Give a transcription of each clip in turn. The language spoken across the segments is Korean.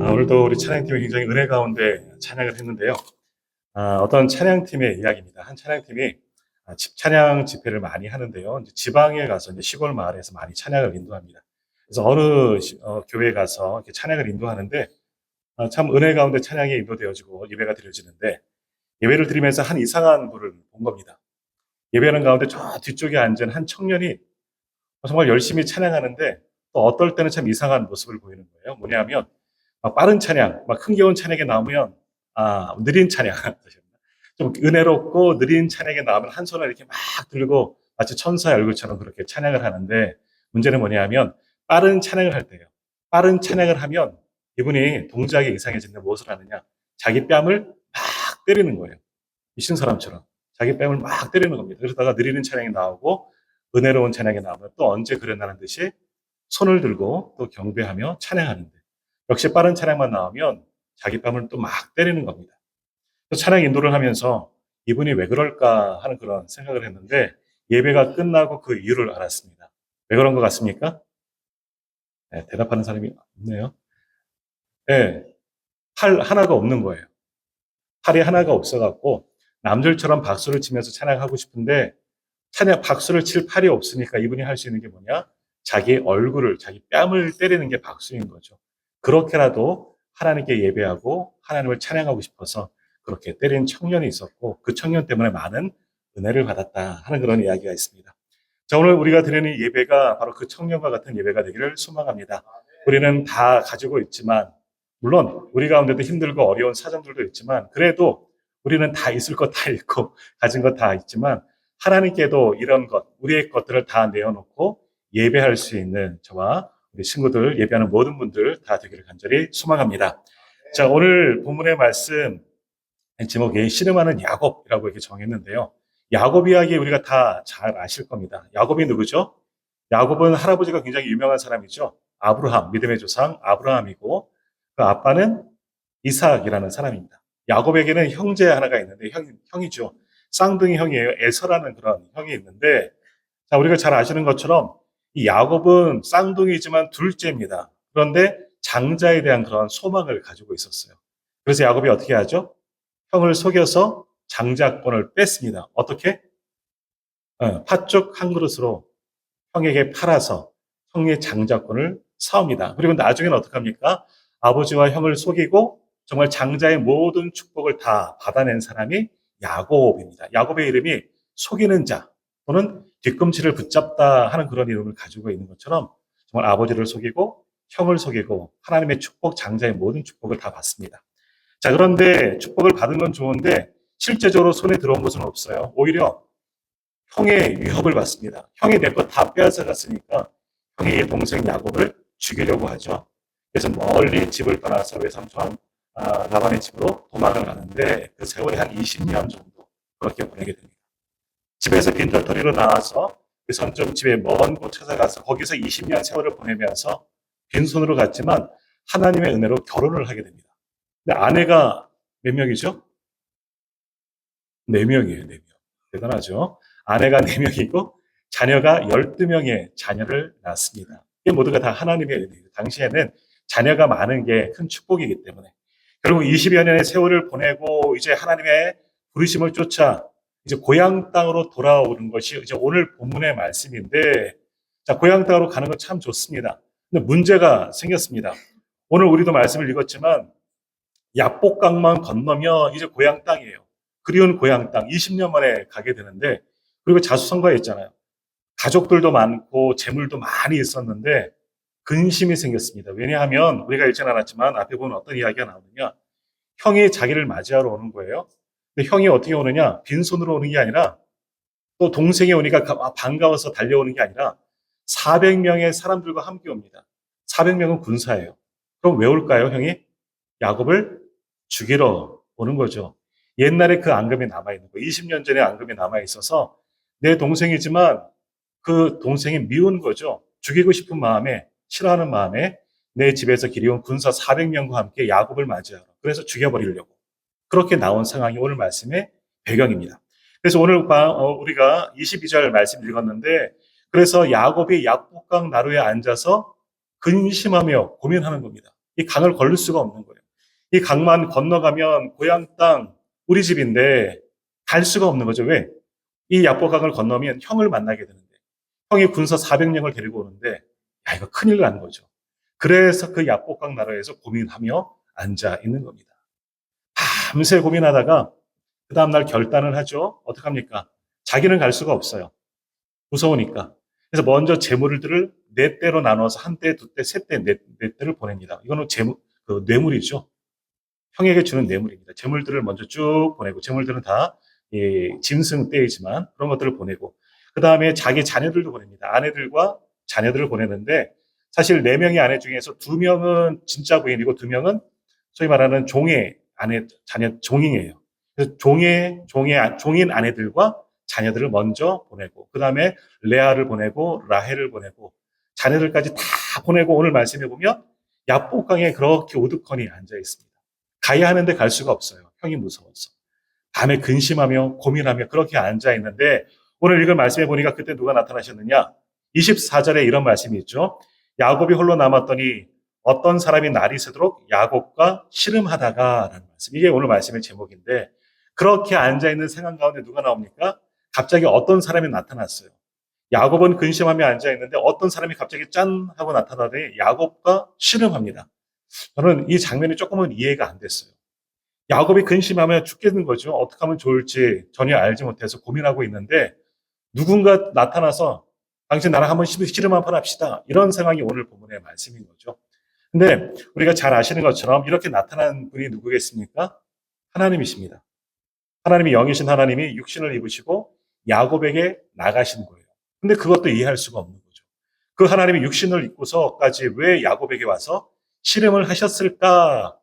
아, 오늘도 우리 찬양팀이 굉장히 은혜 가운데 찬양을 했는데요. 아, 어떤 찬양팀의 이야기입니다. 한 찬양팀이 아, 집 찬양 집회를 많이 하는데요. 지방에 가서 시골 마을에서 많이 찬양을 인도합니다. 그래서 어느 시- 어, 교회에 가서 찬양을 인도하는데 아, 참 은혜 가운데 찬양이 인도되어지고 예배가 드려지는데 예배를 드리면서 한 이상한 분을 본 겁니다. 예배하는 가운데 저 뒤쪽에 앉은 한 청년이 정말 열심히 찬양하는데 또 어떨 때는 참 이상한 모습을 보이는 거예요. 뭐냐면 막 빠른 찬양, 막 흥겨운 찬양이 나오면 아 느린 찬양, 좀 은혜롭고 느린 찬양이 나오면 한 손을 이렇게 막 들고 마치 천사의 얼굴처럼 그렇게 찬양을 하는데 문제는 뭐냐면 빠른 찬양을 할 때요. 빠른 찬양을 하면 이분이 동작이 이상해지는데 무엇을 하느냐? 자기 뺨을 막 때리는 거예요. 미친 사람처럼 자기 뺨을 막 때리는 겁니다. 그러다가 느리는 찬양이 나오고 은혜로운 찬양이 나오면 또 언제 그랬나는 듯이 손을 들고 또 경배하며 찬양하는데 역시 빠른 찬양만 나오면 자기 뺨을 또 막 때리는 겁니다. 그래서 찬양 인도를 하면서 이분이 왜 그럴까 하는 그런 생각을 했는데 예배가 끝나고 그 이유를 알았습니다. 왜 그런 것 같습니까? 네, 대답하는 사람이 없네요. 네, 팔 하나가 없는 거예요. 팔이 하나가 없어갖고 남들처럼 박수를 치면서 찬양하고 싶은데 찬양 박수를 칠 팔이 없으니까 이분이 할 수 있는 게 뭐냐? 자기 얼굴을, 자기 뺨을 때리는 게 박수인 거죠. 그렇게라도 하나님께 예배하고 하나님을 찬양하고 싶어서 그렇게 때린 청년이 있었고 그 청년 때문에 많은 은혜를 받았다 하는 그런 이야기가 있습니다. 자, 오늘 우리가 드리는 예배가 바로 그 청년과 같은 예배가 되기를 소망합니다. 우리는 다 가지고 있지만 물론 우리 가운데도 힘들고 어려운 사정들도 있지만 그래도 우리는 다 있을 것 다 있고 가진 것 다 있지만 하나님께도 이런 것, 우리의 것들을 다 내어놓고 예배할 수 있는 저와 우리 친구들, 예배하는 모든 분들 다 되기를 간절히 소망합니다. 자, 오늘 본문의 말씀 제목이 씨름하는 야곱이라고 이렇게 정했는데요. 야곱 이야기 우리가 다 잘 아실 겁니다. 야곱이 누구죠? 야곱은 할아버지가 굉장히 유명한 사람이죠. 아브라함, 믿음의 조상 아브라함이고 그 아빠는 이삭이라는 사람입니다. 야곱에게는 형제 하나가 있는데 형, 형이죠. 쌍둥이 형이에요. 에서라는 그런 형이 있는데 자, 우리가 잘 아시는 것처럼 이 야곱은 쌍둥이지만 둘째입니다. 그런데 장자에 대한 그런 소망을 가지고 있었어요. 그래서 야곱이 어떻게 하죠? 형을 속여서 장자권을 뺐습니다. 어떻게? 어, 팥죽 한 그릇으로 형에게 팔아서 형의 장자권을 사옵니다. 그리고 나중에는 어떡합니까? 아버지와 형을 속이고 정말 장자의 모든 축복을 다 받아낸 사람이 야곱입니다. 야곱의 이름이 속이는 자 또는 뒤꿈치를 붙잡다 하는 그런 이름을 가지고 있는 것처럼 정말 아버지를 속이고 형을 속이고 하나님의 축복, 장자의 모든 축복을 다 받습니다. 자, 그런데 축복을 받은 건 좋은데 실제적으로 손에 들어온 것은 없어요. 오히려 형의 위협을 받습니다. 형이 내 것 다 빼앗아 갔으니까 형의 동생 야곱을 죽이려고 하죠. 그래서 멀리 집을 떠나서 외삼촌 아, 라반의 집으로 도망을 가는데 그 세월이 한 20년 정도 그렇게 보내게 됩니다. 집에서 빈털터리로 나와서 그 선점 집에 먼 곳 찾아가서 거기서 20년 세월을 보내면서 빈손으로 갔지만 하나님의 은혜로 결혼을 하게 됩니다. 근데 아내가 몇 명이죠? 네 명이에요, 네 명. 대단하죠? 아내가 네 명이고 자녀가 12명의 자녀를 낳습니다. 이게 모두가 다 하나님의 은혜예요. 당시에는 자녀가 많은 게 큰 축복이기 때문에. 결국 20여 년의 세월을 보내고 이제 하나님의 부르심을 쫓아 이제 고향 땅으로 돌아오는 것이 이제 오늘 본문의 말씀인데 자, 고향 땅으로 가는 건 참 좋습니다. 근데 문제가 생겼습니다. 오늘 우리도 말씀을 읽었지만 야복강만 건너면 이제 고향 땅이에요. 그리운 고향 땅 20년 만에 가게 되는데 그리고 자수성가에 있잖아요. 가족들도 많고 재물도 많이 있었는데 근심이 생겼습니다. 왜냐하면 우리가 읽지 않았지만 앞에 보면 어떤 이야기가 나오느냐. 형이 자기를 맞이하러 오는 거예요. 근데 형이 어떻게 오느냐? 빈손으로 오는 게 아니라 또 동생이 오니까 가- 반가워서 달려오는 게 아니라 400명의 사람들과 함께 옵니다. 400명은 군사예요. 그럼 왜 올까요, 형이? 야곱을 죽이러 오는 거죠. 옛날에 그 앙금이 남아있는 거. 20년 전에 앙금이 남아있어서 내 동생이지만 그 동생이 미운 거죠. 죽이고 싶은 마음에, 싫어하는 마음에 내 집에서 기리온 군사 400명과 함께 야곱을 맞이하러. 그래서 죽여버리려고. 그렇게 나온 상황이 오늘 말씀의 배경입니다. 그래서 오늘 바- 어, 우리가 22절 말씀 읽었는데 그래서 야곱이 약복강 나루에 앉아서 근심하며 고민하는 겁니다. 이 강을 걸릴 수가 없는 거예요. 이 강만 건너가면 고향 땅 우리 집인데 갈 수가 없는 거죠. 왜? 이 약복강을 건너면 형을 만나게 되는데 형이 군사 400명을 데리고 오는데 야 이거 큰일 나는 거죠. 그래서 그 약복강 나라에서 고민하며 앉아 있는 겁니다. 밤새 고민하다가 그 다음날 결단을 하죠. 어떡합니까? 자기는 갈 수가 없어요. 무서우니까. 그래서 먼저 재물들을 네 대로 나눠서 한 대, 두 대, 세 대, 네, 네 대를 보냅니다. 이거는 재물, 그 뇌물이죠. 형에게 주는 뇌물입니다. 재물들을 먼저 쭉 보내고, 재물들은 다 예, 짐승 떼이지만 그런 것들을 보내고, 그 다음에 자기 자녀들도 보냅니다. 아내들과 자녀들을 보내는데, 사실 네 명의 아내 중에서 두 명은 진짜 부인이고 두 명은 소위 말하는 종의 아내, 자녀, 종인이에요. 그래서 종의, 종의, 아- 종인 아내들과 자녀들을 먼저 보내고, 그 다음에 레아를 보내고, 라헬을 보내고, 자녀들까지 다 보내고, 오늘 말씀해 보면, 야복강에 그렇게 오두커니 앉아 있습니다. 가야 하는데 갈 수가 없어요. 형이 무서워서. 밤에 근심하며 고민하며 그렇게 앉아 있는데, 오늘 읽은 말씀해 보니까 그때 누가 나타나셨느냐? 24절에 이런 말씀이 있죠. 야곱이 홀로 남았더니 어떤 사람이 날이 새도록 야곱과 씨름하다가 라는 말씀. 이게 오늘 말씀의 제목인데, 그렇게 앉아 있는 생각 가운데 누가 나옵니까? 갑자기 어떤 사람이 나타났어요. 야곱은 근심하며 앉아 있는데 어떤 사람이 갑자기 짠 하고 나타나더니 야곱과 씨름합니다. 저는 이 장면이 조금은 이해가 안 됐어요. 야곱이 근심하며 죽겠는 거죠. 어떻게 하면 좋을지 전혀 알지 못해서 고민하고 있는데 누군가 나타나서 당신 나랑 한번 씨름 한번 합시다. 이런 상황이 오늘 본문의 말씀인 거죠. 근데 우리가 잘 아시는 것처럼 이렇게 나타난 분이 누구겠습니까? 하나님이십니다. 하나님이 영이신 하나님이 육신을 입으시고 야곱에게 나가신 거예요. 근데 그것도 이해할 수가 없는 거죠. 그 하나님이 육신을 입고서까지 왜 야곱에게 와서 씨름을 하셨을까?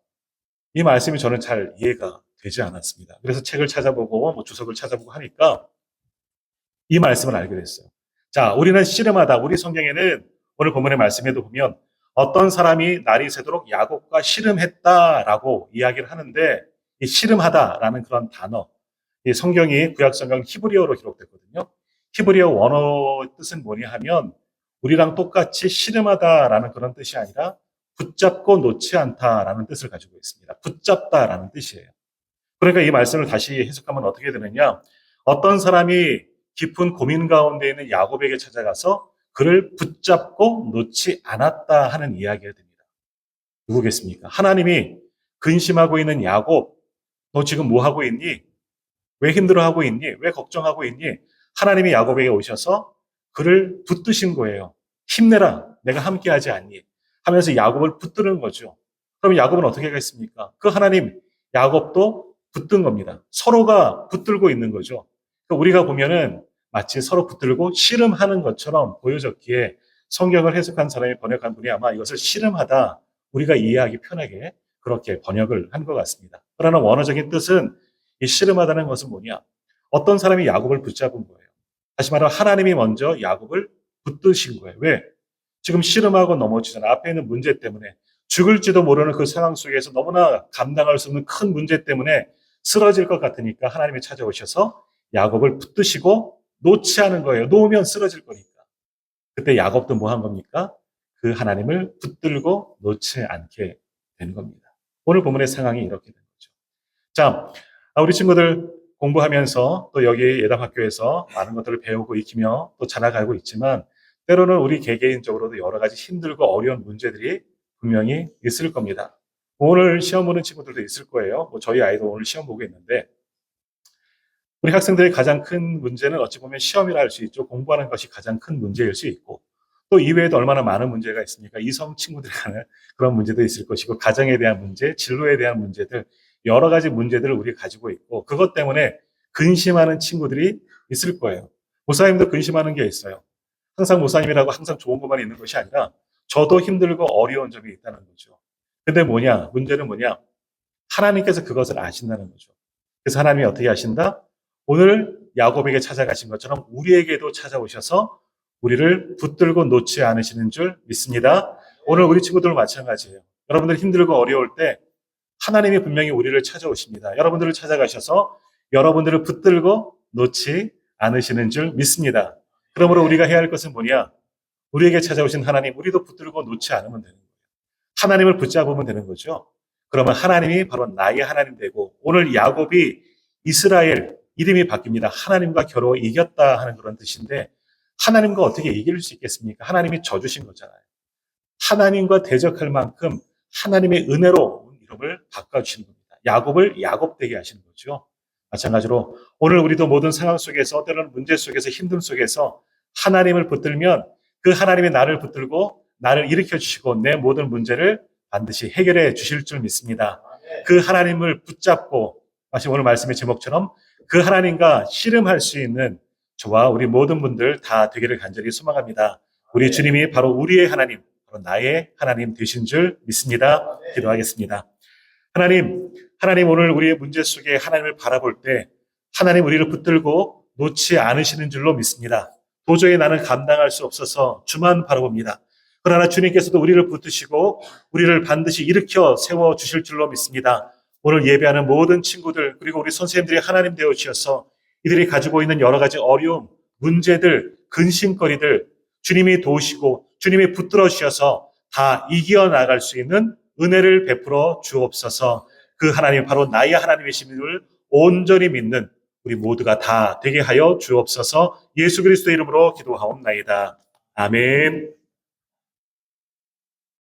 이 말씀이 저는 잘 이해가 되지 않았습니다. 그래서 책을 찾아보고 뭐 주석을 찾아보고 하니까 이 말씀을 알게 됐어요. 자, 우리는 씨름하다. 우리 성경에는 오늘 본문의 말씀에도 보면 어떤 사람이 날이 새도록 야곱과 씨름했다라고 이야기를 하는데 이 씨름하다라는 그런 단어, 이 성경이 구약 성경 히브리어로 기록됐거든요. 히브리어 원어 뜻은 뭐냐 하면 우리랑 똑같이 씨름하다라는 그런 뜻이 아니라 붙잡고 놓지 않다라는 뜻을 가지고 있습니다. 붙잡다라는 뜻이에요. 그러니까 이 말씀을 다시 해석하면 어떻게 되느냐? 어떤 사람이 깊은 고민 가운데 있는 야곱에게 찾아가서 그를 붙잡고 놓지 않았다 하는 이야기가 됩니다. 누구겠습니까? 하나님이 근심하고 있는 야곱, 너 지금 뭐 하고 있니? 왜 힘들어하고 있니? 왜 걱정하고 있니? 하나님이 야곱에게 오셔서 그를 붙드신 거예요. 힘내라. 내가 함께하지 않니? 하면서 야곱을 붙드는 거죠. 그럼 야곱은 어떻게 하겠습니까? 그 하나님 야곱도 붙든 겁니다. 서로가 붙들고 있는 거죠. 그러니까 우리가 보면은 마치 서로 붙들고 씨름하는 것처럼 보여졌기에 성경을 해석한 사람이 번역한 분이 아마 이것을 씨름하다 우리가 이해하기 편하게 그렇게 번역을 한 것 같습니다. 그러나 원어적인 뜻은 이 씨름하다는 것은 뭐냐? 어떤 사람이 야곱을 붙잡은 거예요. 다시 말하면 하나님이 먼저 야곱을 붙드신 거예요. 왜? 지금 씨름하고 넘어지잖아. 앞에 있는 문제 때문에 죽을지도 모르는 그 상황 속에서 너무나 감당할 수 없는 큰 문제 때문에 쓰러질 것 같으니까 하나님이 찾아오셔서 야곱을 붙드시고 놓지 않은 거예요. 놓으면 쓰러질 거니까. 그때 야곱도 뭐 한 겁니까? 그 하나님을 붙들고 놓지 않게 된 겁니다. 오늘 본문의 상황이 이렇게 된 거죠. 자, 아, 우리 친구들 공부하면서 또 여기 예담학교에서 많은 것들을 배우고 익히며 또 자라가고 있지만 때로는 우리 개개인적으로도 여러 가지 힘들고 어려운 문제들이 분명히 있을 겁니다. 오늘 시험 보는 친구들도 있을 거예요. 뭐 저희 아이도 오늘 시험 보고 있는데 우리 학생들의 가장 큰 문제는 어찌 보면 시험이라 할 수 있죠. 공부하는 것이 가장 큰 문제일 수 있고 또 이외에도 얼마나 많은 문제가 있습니까? 이성 친구들이 가는 그런 문제도 있을 것이고 가정에 대한 문제, 진로에 대한 문제들 여러 가지 문제들을 우리가 가지고 있고 그것 때문에 근심하는 친구들이 있을 거예요. 목사님도 근심하는 게 있어요. 항상 목사님이라고 항상 좋은 것만 있는 것이 아니라 저도 힘들고 어려운 점이 있다는 거죠. 근데 뭐냐? 문제는 뭐냐? 하나님께서 그것을 아신다는 거죠. 그래서 하나님이 어떻게 하신다? 오늘 야곱에게 찾아가신 것처럼 우리에게도 찾아오셔서 우리를 붙들고 놓지 않으시는 줄 믿습니다. 오늘 우리 친구들도 마찬가지예요. 여러분들 힘들고 어려울 때 하나님이 분명히 우리를 찾아오십니다. 여러분들을 찾아가셔서 여러분들을 붙들고 놓지 않으시는 줄 믿습니다. 그러므로 우리가 해야 할 것은 뭐냐? 우리에게 찾아오신 하나님, 우리도 붙들고 놓지 않으면 되는 거예요. 하나님을 붙잡으면 되는 거죠. 그러면 하나님이 바로 나의 하나님 되고 오늘 야곱이 이스라엘 이름이 바뀝니다. 하나님과 겨루 이겼다 하는 그런 뜻인데 하나님과 어떻게 이길 수 있겠습니까? 하나님이 져주신 거잖아요. 하나님과 대적할 만큼 하나님의 은혜로 이름을 바꿔주시는 겁니다. 야곱을 야곱되게 하시는 거죠. 마찬가지로 오늘 우리도 모든 상황 속에서 때로는 문제 속에서 힘듦 속에서 하나님을 붙들면 그 하나님이 나를 붙들고 나를 일으켜 주시고 내 모든 문제를 반드시 해결해 주실 줄 믿습니다. 그 하나님을 붙잡고 마치 오늘 말씀의 제목처럼 그 하나님과 씨름할 수 있는 저와 우리 모든 분들 다 되기를 간절히 소망합니다. 우리 주님이 바로 우리의 하나님, 바로 나의 하나님 되신 줄 믿습니다. 기도하겠습니다. 하나님, 하나님 오늘 우리의 문제 속에 하나님을 바라볼 때 하나님 우리를 붙들고 놓지 않으시는 줄로 믿습니다. 도저히 나는 감당할 수 없어서 주만 바라봅니다. 그러나 주님께서도 우리를 붙드시고 우리를 반드시 일으켜 세워 주실 줄로 믿습니다. 오늘 예배하는 모든 친구들 그리고 우리 선생님들이 하나님 되어 주셔서 이들이 가지고 있는 여러 가지 어려움, 문제들, 근심거리들 주님이 도우시고 주님이 붙들어 주셔서 다 이겨 나갈 수 있는 은혜를 베풀어 주옵소서. 그 하나님 바로 나의 하나님이심을 온전히 믿는 우리 모두가 다 되게 하여 주옵소서. 예수 그리스도 이름으로 기도하옵나이다. 아멘.